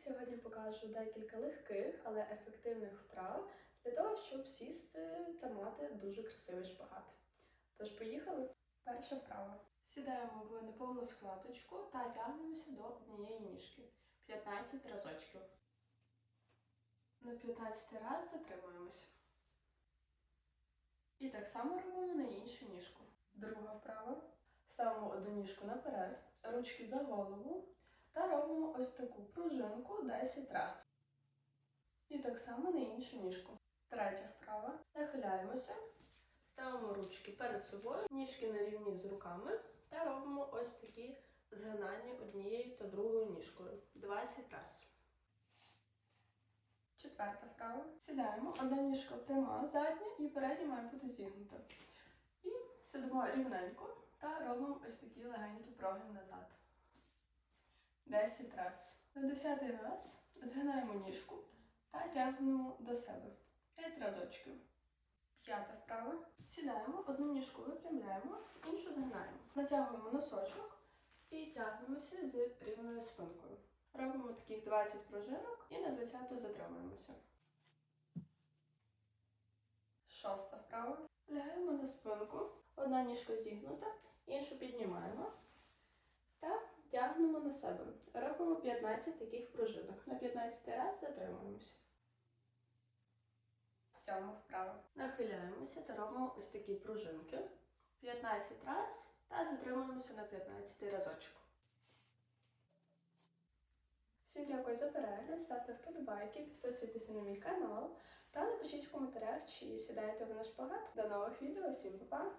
Сьогодні покажу декілька легких, але ефективних вправ для того, щоб сісти та мати дуже красивий шпагат. Тож поїхали. Перша вправа. Сідаємо в неповну складочку та тягнемося до однієї ніжки. 15 разочків. На 15 раз затримуємося. І так само робимо на іншу ніжку. Друга вправа. Ставимо одну ніжку наперед, ручки за голову та робимо ось таку пружинку 10 разів. І так само на іншу ніжку. Третя вправа. Нахиляємося, ставимо ручки перед собою, ніжки на рівні з руками та робимо ось такі згинання однією та другою ніжкою 20 разів. Четверта вправа. Сідаємо, одна ніжка пряма, задня і передня має бути зігнута. І сидимо рівненько та робимо ось такі легенькі прогин назад. 10 разів. На 10 раз згинаємо ніжку та тягнемо до себе. 5 разочків. П'ята вправа. Сідаємо, одну ніжку випрямляємо, іншу згинаємо. Натягуємо носочок і тягнемося з рівною спинкою. Робимо таких 20 пружинок і на 20 затримуємося. Шоста вправа. Лягаємо на спинку. Одна ніжка зігнута, іншу піднімаємо на себе. Робимо 15 таких пружинок. На 15 раз затримуємося. Сьома вправа. Нахиляємося та робимо ось такі пружинки. 15 раз та затримуємося на 15 разочок. Всім дякую за перегляд, ставте вподобайки, підписуйтесь на мій канал та напишіть в коментарях, чи сідаєте ви на шпагат. До нових відео, всім па-па!